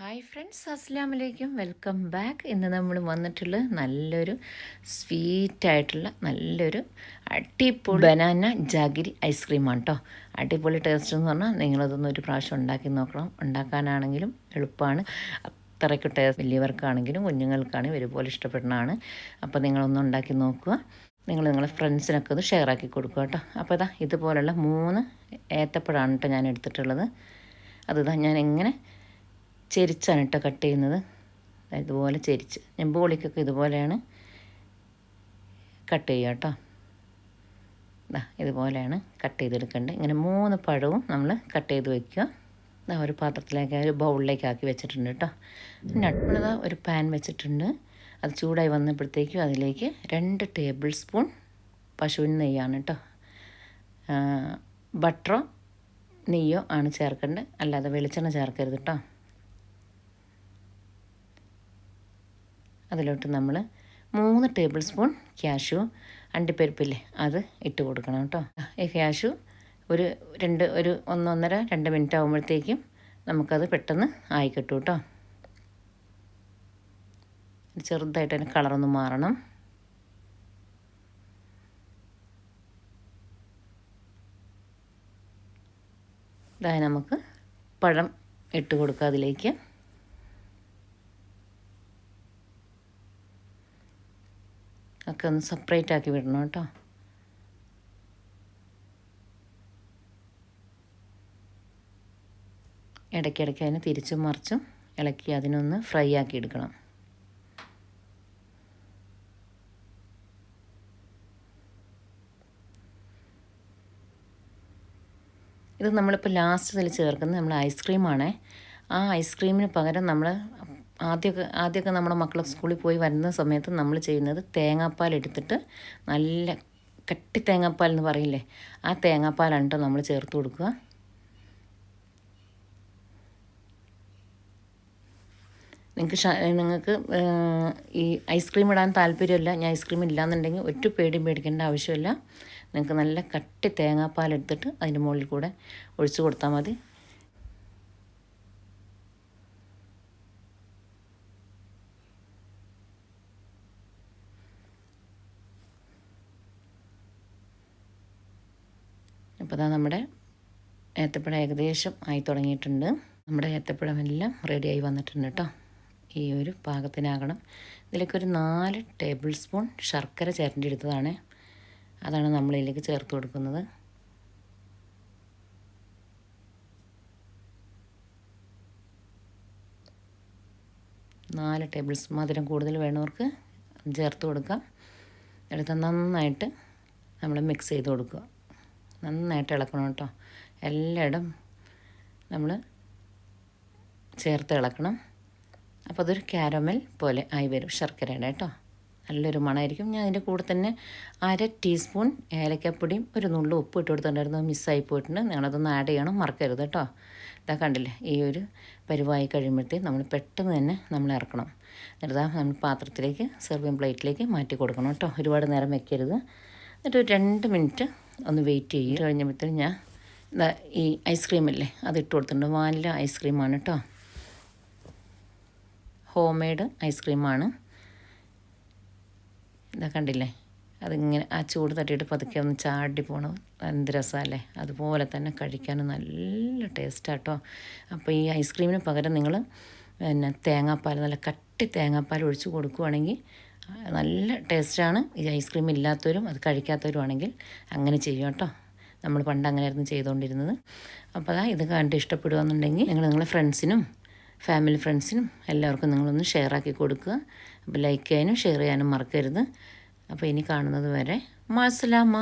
Hi friends അസ്സാം വലൈക്കും welcome back ഇന്ന് നമ്മൾ വന്നിട്ടുള്ള നല്ലൊരു സ്വീറ്റായിട്ടുള്ള നല്ലൊരു അടിപൊളി ബനാന ജാഗിരി ഐസ്ക്രീമാണ് കേട്ടോ അടിപൊളി ടേസ്റ്റ് എന്ന് പറഞ്ഞാൽ നിങ്ങളതൊന്ന് ഒരു പ്രാവശ്യം ഉണ്ടാക്കി നോക്കണം. ഉണ്ടാക്കാനാണെങ്കിലും എളുപ്പമാണ് അത്രയ്ക്ക് ടേസ്റ്റ് വലിയവർക്കാണെങ്കിലും കുഞ്ഞുങ്ങൾക്കാണെങ്കിലും ഒരുപോലെ ഇഷ്ടപ്പെടുന്നതാണ്. അപ്പോൾ നിങ്ങളൊന്ന് ഉണ്ടാക്കി നോക്കുക. നിങ്ങൾ നിങ്ങളെ ഫ്രണ്ട്സിനൊക്കെ ഒന്ന് ഷെയർ ആക്കി കൊടുക്കുക കേട്ടോ അപ്പോൾ ഇതാ ഇതുപോലുള്ള മൂന്ന് ഏത്തപ്പഴാണ് കേട്ടോ ഞാൻ എടുത്തിട്ടുള്ളത്. അതിതാ ഞാൻ എങ്ങനെ ചെരിച്ചാണ് കേട്ടോ കട്ട് ചെയ്യുന്നത്. ഇതുപോലെ ചെരിച്ച്. ഞെമ്പോളിക്കൊക്കെ ഇതുപോലെയാണ് കട്ട് ചെയ്യുക കേട്ടോ. ഇതാ ഇതുപോലെയാണ് കട്ട് ചെയ്തെടുക്കേണ്ടത്. ഇങ്ങനെ മൂന്ന് പഴവും നമ്മൾ കട്ട് ചെയ്ത് വയ്ക്കുക ഇതാ ഒരു പാത്രത്തിലേക്ക് ഒരു ബൗളിലേക്ക് ആക്കി വെച്ചിട്ടുണ്ട് കേട്ടോ. നട്ടുള്ളത് ഒരു പാൻ വെച്ചിട്ടുണ്ട്. അത് ചൂടായി വന്നപ്പോഴത്തേക്കും അതിലേക്ക് രണ്ട് ടേബിൾ സ്പൂൺ പശുവിൻ നെയ്യാണ് കേട്ടോ. ബട്ടറോ നെയ്യോ ആണ് ചേർക്കേണ്ടത്. അല്ലാതെ വെളിച്ചെണ്ണ ചേർക്കരുത് കേട്ടോ. അതിലോട്ട് നമ്മൾ മൂന്ന് ടേബിൾ സ്പൂൺ ക്യാഷു അണ്ടിപ്പരിപ്പില്ലേ അത് ഇട്ട് കൊടുക്കണം കേട്ടോ ഈ ക്യാഷു ഒരു രണ്ട് ഒരു ഒന്നൊന്നര രണ്ട് മിനിറ്റ് ആകുമ്പോഴത്തേക്കും നമുക്കത് പെട്ടെന്ന് ആയി കിട്ടും കേട്ടോ ചെറുതായിട്ട് അതിന് കളറൊന്ന് മാറണം. ഇതായി നമുക്ക് പഴം ഇട്ട് കൊടുക്കുക അതിലേക്ക്. ഒക്കെ ഒന്ന് സെപ്പറേറ്റ് ആക്കി വിടണം കേട്ടോ. ഇടയ്ക്കിടയ്ക്ക് അതിനെ തിരിച്ചും മറിച്ചും ഇളക്കി അതിനൊന്ന് ഫ്രൈ ആക്കി എടുക്കണം. ഇത് നമ്മളിപ്പോൾ ലാസ്റ്റ് ഇതിൽ ചേർക്കുന്നത് നമ്മൾ ഐസ്ക്രീമാണേ ആ ഐസ്ക്രീമിന് പകരം നമ്മൾ ആദ്യമൊക്കെ ആദ്യമൊക്കെ നമ്മുടെ മക്കൾ സ്കൂളിൽ പോയി വരുന്ന സമയത്ത് നമ്മൾ ചെയ്യുന്നത് തേങ്ങാപ്പാൽ എടുത്തിട്ട് നല്ല കട്ടി തേങ്ങാപ്പാൽ എന്ന് പറയില്ലേ ആ തേങ്ങാപ്പാലാണ് കേട്ടോ നമ്മൾ ചേർത്ത് കൊടുക്കുക. നിങ്ങൾക്ക് നിങ്ങൾക്ക് ഈ ഐസ്ക്രീം ഇടാൻ താല്പര്യമില്ല ഞാൻ ഐസ്ക്രീം ഇല്ലാന്നുണ്ടെങ്കിൽ ഒറ്റ പേടി മേടിക്കേണ്ട ആവശ്യമില്ല. നിങ്ങൾക്ക് നല്ല കട്ടി തേങ്ങാപ്പാൽ എടുത്തിട്ട് അതിന്റെ മുകളിൽ കൂടെ ഒഴിച്ചു കൊടുത്താൽ മതി. അപ്പോൾ അതാ നമ്മുടെ ഏത്തപ്പഴം ഏകദേശം ആയി തുടങ്ങിയിട്ടുണ്ട്. നമ്മുടെ ഏത്തപ്പഴം എല്ലാം റെഡിയായി വന്നിട്ടുണ്ട് കേട്ടോ ഈ ഒരു പാകത്തിനാകണം. ഇതിലേക്ക് ഒരു നാല് ടേബിൾ സ്പൂൺ ശർക്കര ചേരേണ്ടി എടുത്തതാണ്. അതാണ് നമ്മളിതിലേക്ക് ചേർത്ത് കൊടുക്കുന്നത്. നാല് ടേബിൾ സ്പൂൺ മധുരം കൂടുതൽ വേണവർക്ക് ചേർത്ത് കൊടുക്കാം. എടുത്ത് നന്നായിട്ട് നമ്മൾ മിക്സ് ചെയ്ത് കൊടുക്കുക. നന്നായിട്ട് ഇളക്കണം കേട്ടോ. എല്ലായിടും നമ്മൾ ചേർത്ത് ഇളക്കണം. അപ്പോൾ അതൊരു കാരമൽ പോലെ ആയി വരും ശർക്കരയുടെ കേട്ടോ. നല്ലൊരു മണമായിരിക്കും. ഞാൻ അതിന്റെ കൂടെ തന്നെ അര ടീസ്പൂൺ ഏലക്കപ്പൊടിയും ഒരു നുള്ളു ഉപ്പ് ഇട്ട് കൊടുത്തിട്ടുണ്ടായിരുന്നു. മിസ്സായി പോയിട്ടുണ്ട്. നിങ്ങളതൊന്ന് ആഡ് ചെയ്യണം. മറക്കരുത് കേട്ടോ. ഇതാ കണ്ടില്ലേ? ഈ ഒരു പരുവായി കഴിയുമ്പോഴത്തേക്ക് നമ്മൾ പെട്ടെന്ന് തന്നെ നമ്മൾ ഇറക്കണം. എന്നിട്ട് നമ്മൾ പാത്രത്തിലേക്ക് സെർവിങ് പ്ലേറ്റിലേക്ക് മാറ്റി കൊടുക്കണം കേട്ടോ. ഒരുപാട് നേരം വെക്കരുത്. എന്നിട്ട് രണ്ട് മിനിറ്റ് ഒന്ന് വെയിറ്റ് ചെയ്യും. കഴിഞ്ഞപ്പോഴത്തേന് ഞാൻ ഈ ഐസ്ക്രീമല്ലേ അത് ഇട്ട് കൊടുത്തിട്ടുണ്ട്. വാനില ഐസ്ക്രീമാണ് കേട്ടോ ഹോം മെയ്ഡ് ഐസ്ക്രീമാണ് ഇതാ കണ്ടില്ലേ? അതിങ്ങനെ ആ ചൂട് തട്ടിയിട്ട് പതുക്കെ ഒന്ന് ചാടി പോകണം എന്ത് രസമല്ലേ അതുപോലെ തന്നെ കഴിക്കാനും നല്ല ടേസ്റ്റാണ് കേട്ടോ അപ്പോൾ ഈ ഐസ്ക്രീമിന് പകരം നിങ്ങൾ പിന്നെ തേങ്ങാപ്പാൽ നല്ല കട്ടി തേങ്ങാപ്പാൽ ഒഴിച്ച് കൊടുക്കുകയാണെങ്കിൽ നല്ല ടേസ്റ്റാണ്. ഈ ഐസ്ക്രീം ഇല്ലാത്തവരും അത് കഴിക്കാത്തവരും ആണെങ്കിൽ അങ്ങനെ ചെയ്യും കേട്ടോ. നമ്മൾ പണ്ട് അങ്ങനെയായിരുന്നു ചെയ്തുകൊണ്ടിരുന്നത്. അപ്പോൾ അതാ ഇത് കണ്ട് ഇഷ്ടപ്പെടുകയെന്നുണ്ടെങ്കിൽ നിങ്ങൾ നിങ്ങളെ ഫ്രണ്ട്സിനും ഫാമിലി ഫ്രണ്ട്സിനും എല്ലാവർക്കും നിങ്ങളൊന്ന് ഷെയർ ആക്കി കൊടുക്കുക. അപ്പോൾ ലൈക്ക് ചെയ്യാനും ഷെയർ ചെയ്യാനും മറക്കരുത്. അപ്പോൾ ഇനി കാണുന്നത് വരെ മാസലാമ.